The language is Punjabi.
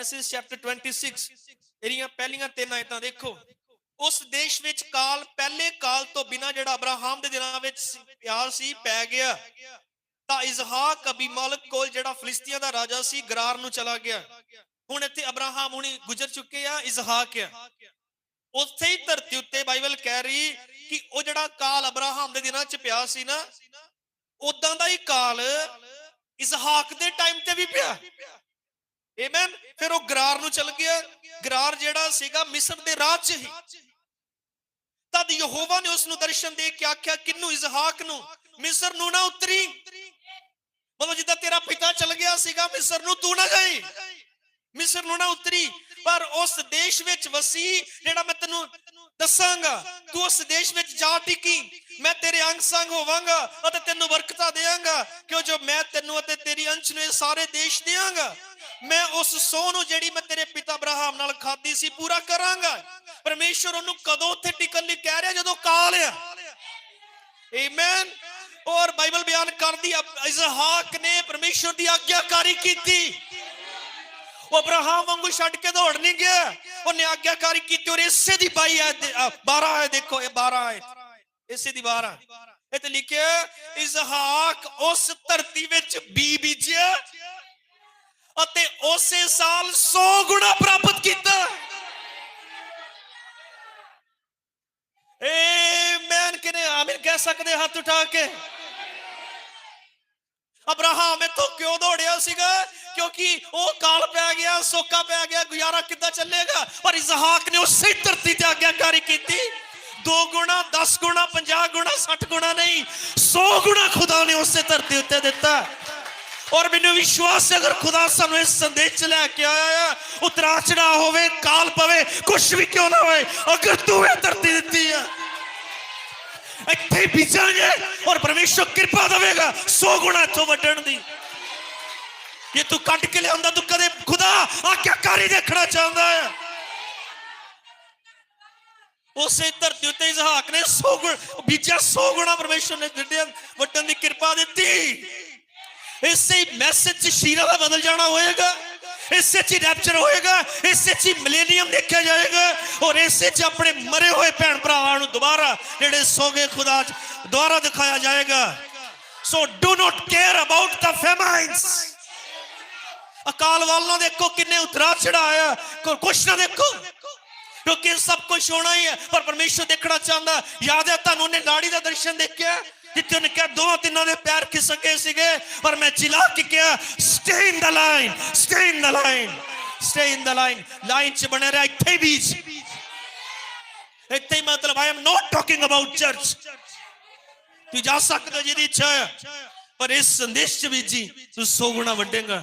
ਜੈਨੇਸਿਸ ਚੈਪਟਰ 26 ਇਹਦੀਆਂ ਪਹਿਲੀਆਂ ਤਿੰਨ ਆਇਤਾਂ ਦੇਖੋ। ਉਸ ਦੇਸ਼ ਵਿੱਚ ਕਾਲ, ਪਹਿਲੇ ਕਾਲ ਤੋਂ ਬਿਨਾ ਜਿਹੜਾ ਅਬਰਾਹਮ ਦੇ ਦਿਨਾਂ ਵਿੱਚ ਪਿਆਰ ਸੀ, ਪੈ ਗਿਆ। ਤਾਂ ਇਜ਼ਹਾਕ ਅਬੀਮਲਕ ਕੋਲ ਜਿਹੜਾ ਫਿਲਿਸਤੀਆਂ ਦਾ ਰਾਜਾ ਸੀ, ਗਰਾਰ ਨੂੰ ਚਲਾ ਗਿਆ। ਹੁਣ ਇੱਥੇ ਅਬਰਾਹਮ ਹੁਣੀ ਗੁਜ਼ਰ ਚੁੱਕੇ ਆ ਇਜ਼ਹਾਕ ਆ। ਉੱਥੇ ਹੀ ਧਰਤੀ ਉੱਤੇ ਬਾਈਬਲ ਕਹਿ ਰਹੀ ਕਿ ਉਹ ਜਿਹੜਾ ਕਾਲ ਅਬਰਾਹਮ ਦੇ ਦਿਨਾਂ 'ਚ ਪਿਆ ਸੀ ਨਾ ਉਦਾਂ ਦਾ ਹੀ ਕਾਲ ਇਜ਼ਹਾਕ ਦੇ ਟਾਈਮ ਤੇ ਵੀ ਪਿਆ। ਆਮੇਨ ਫਿਰ ਉਹ ਗਰਾਰ ਨੂੰ ਚਲ ਗਿਆ। ਗਰਾਰ ਜਿਹੜਾ ਸੀਗਾ ਮਿਸਰ ਦੇ ਰਾਹ 'ਚ ਹੀ। ਤਦ ਯਹੋਵਾ ਨੇ ਉਸ ਨੂੰ ਦਰਸ਼ਨ ਦੇ ਕੇ ਆਖਿਆ, ਕਿੰਨੂੰ ਇਜ਼ਹਾਕ ਨੂੰ? ਮਿਸਰ ਨੂੰ ਨਾ ਉਤਰੀ। ਮਤਲਬ ਜਿੱਦਾਂ ਤੇਰਾ ਪਿਤਾ ਚਲ ਗਿਆ ਸੀਗਾ, ਮਿਸਰ ਨੂੰ ਤੂੰ ਨਾ ਜਾਈ। ਮਿਸਰ ਨੂੰ ਨਾ ਉਤਰੀ। ਪਰ ਉਸ ਦੇਸ਼ ਵਿੱਚ ਵਸੀ, ਜਿਹੜਾ ਮੈਂ ਤੈਨੂੰ ਦੱਸਾਂਗਾ, ਤੂੰ ਉਸ ਦੇਸ਼ ਵਿੱਚ ਜਾ ਟਿਕੀ। ਮੈਂ ਤੇਰੇ ਅੰਗ ਸੰਗ ਹੋਵਾਂਗਾ ਅਤੇ ਤੈਨੂੰ ਬਰਕਤਾਂ ਦੇਵਾਂਗਾ। ਕਿਉਂ ਜੋ ਮੈਂ ਤੈਨੂੰ ਅਤੇ ਤੇਰੀ ਅੰਸ਼ ਨੂੰ ਇਹ ਸਾਰੇ ਦੇਸ਼ ਦੇਵਾਂਗਾ ਮੈਂ ਉਸ ਸੋਹ ਨੂੰ ਜਿਹੜੀ ਮੈਂ ਤੇਰੇ ਪਿਤਾ ਅਬਰਾਹਮ ਨਾਲ ਖਾਦੀ ਸੀ ਪੂਰਾ ਕਰਾਂਗਾ। ਪਰਮੇਸ਼ਰ ਉਹਨੂੰ ਕਦੋਂ ਉੱਥੇ ਟਿਕਣ ਲਈ ਕਹਿ ਰਿਹਾ? ਜਦੋਂ ਕਾਲ ਆ। ਆਮੇਨ ਔਰ ਬਾਈਬਲ ਬਿਆਨ ਕਰਦੀ ਇਜ਼ਹਾਕ ਨੇ ਪਰਮੇਸ਼ਰ ਦੀ ਆਗਿਆਕਾਰੀ ਕੀਤੀ। ਉਹ ਅਬਰਾਹਮ ਵਾਂਗੂ ਛੱਡ ਕੇ ਦੌੜ ਨਹੀਂ ਗਿਆ। ਉਹਨੇ ਆਗਿਆਕਾਰੀ ਕੀਤੀ ਔਰ ਇਸੇ ਦੀ ਬਾਈ ਹੈ 12 ਹੈ ਦੇਖੋ, ਇਹ 12 ਹੈ ਇਸੇ ਦੀ 12 ਇਹ ਤੇ ਲਿਖਿਆ ਇਜ਼ਹਾਕ ਉਸ ਧਰਤੀ ਵਿੱਚ ਬੀ ਬੀਜਿਆ। ਅਤੇ ਉਸੇ ਸਾਲ 100 ਗੁਣਾ ਪ੍ਰਾਪਤ ਕੀਤਾ। ਆਮੇਨ ਕਿਨੇ ਆਮੀਨ ਕਹਿ ਸਕਦੇ ਹੱਥ ਉਠਾ ਕੇ। ਅਬਰਾਹਮ ਇਥੋਂ ਕਿਉਂ ਦੌੜਿਆ ਸੀਗਾ? ਕਿਉਂਕਿ ਉਹ ਕਾਲ ਪੈ ਗਿਆ, ਸੋਕਾ ਪੈ ਗਿਆ, ਗੁਜ਼ਾਰਾ ਕਿੱਦਾਂ ਚੱਲੇਗਾ? ਪਰ ਇਜ਼ਹਾਕ ਨੇ ਉਸੇ ਧਰਤੀ ਤੇ ਆਗਿਆਕਾਰੀ ਕੀਤੀ। ਦੋ ਗੁਣਾ 10 ਗੁਣਾ 50 ਗੁਣਾ 60 ਗੁਣਾ ਨਹੀਂ 100 ਗੁਣਾ ਖੁਦਾ ਨੇ ਉਸੇ ਧਰਤੀ ਉੱਤੇ ਦਿੱਤਾ। ਔਰ ਮੈਨੂੰ ਵਿਸ਼ਵਾਸ ਹੈ, ਅਗਰ ਖੁਦਾ ਸਾਨੂੰ ਇਸ ਸੰਦੇਸ਼ ਚ ਲੈ ਕੇ ਆਇਆ ਹੈ ਉਤਰਾ ਚੜਾ ਹੋਵੇ, ਕਾਲ ਪਵੇ ਕੁਝ ਵੀ ਕਿਉਂ ਨਾ ਹੋਏ, ਅਗਰ ਤੂੰ ਇਹ ਧਰਤੀ ਦਿੱਤੀ ਹੈ, ਇੱਥੇ ਬੀਜਾਂਗੇ ਔਰ ਪਰਮੇਸ਼ਰ ਕਿਰਪਾ ਦੇਵੇਗਾ 100 ਗੁਣਾ ਤੋਂ ਵੱਢਣ ਦੀ। ਜੇ ਤੂੰ ਕੱਢ ਕੇ ਲਿਆਉਂਦਾ, ਤੂੰ ਕਦੇ ਖੁਦਾ ਆਗਿਆਕਾਰੀ ਦੇਖਣਾ ਚਾਹੁੰਦਾ ਹੈ। ਉਸੇ ਧਰਤੀ ਉੱਤੇ ਇਜ਼ਹਾਕ ਨੇ 100 ਗੁਣ, ਬੀਜਿਆ 100 ਗੁਣਾ ਪਰਮੇਸ਼ਰ ਨੇ ਦਿੱਤੇ ਵੱਟਣ ਦੀ ਕਿਰਪਾ ਦਿੱਤੀ। ਇਸੇ ਮੈਸੇਜ ਚ ਸ਼ੀਰਾ ਦਾ ਬਦਲ ਜਾਣਾ ਹੋਏਗਾ। ਇਸੇ ਚ ਰੈਪਚਰ ਹੋਏਗਾ। ਇਸੇ ਚ ਮਿਲੇਨੀਅਮ ਦੇਖਿਆ ਜਾਏਗਾ। ਔਰ ਇਸੇ ਚ ਆਪਣੇ ਮਰੇ ਹੋਏ ਭੈਣ ਭਰਾਵਾਂ ਨੂੰ ਦੁਬਾਰਾ ਜਿਹੜੇ ਸੋਗੇ ਖੁਦਾ ਚ ਦੁਬਾਰਾ ਦਿਖਾਇਆ so do not care about the famines ਅਕਾਲ ਵਾਲਾਂ ਦੇਖੋ ਕਿੰਨੇ ਉਤਰਾ ਚੜਾਇਆ ਕੁਛ ਨਾ ਦੇਖੋ। ਕਿਉਂਕਿ ਸਭ ਕੁਝ ਹੋਣਾ ਹੀ ਹੈ। ਪਰ ਪਰਮੇਸ਼ਰ ਦੇਖਣਾ ਚਾਹੁੰਦਾ। ਯਾਦ ਹੈ ਤੁਹਾਨੂੰ ਉਹਨੇ ਲਾੜੀ ਦਾ ਦਰਸ਼ਨ ਦੇਖਿਆ? ਜਿੱਥੇ ਉਹਨੇ ਕਿਹਾ ਦੋਵਾਂ ਤਿੰਨਾਂ ਦੇ ਪੈਰ ਖਿਸਕੇ ਸੀਗੇ, ਪਰ ਮੈਂ ਚਿਲਾ ਕੇ ਕਿਹਾ stay in the line stay in the line stay in the line line 'ਚ ਬਣੇ ਰਹਿ ਇੱਥੇ ਬੀਜ। ਇੱਥੇ ਹੀ ਮਤਲਬ I am not talking about church ਤੂੰ ਜਾ ਸਕਦੇ ਹੋ ਜਿਹਦੀ ਇੱਛਾ ਹੈ ਪਰ ਇਸ ਸੰਦੇਸ਼ 'ਚ ਵੀ ਜੀ, ਤੂੰ ਸੌ ਗੁਣਾ ਵੱਡੇਗਾ।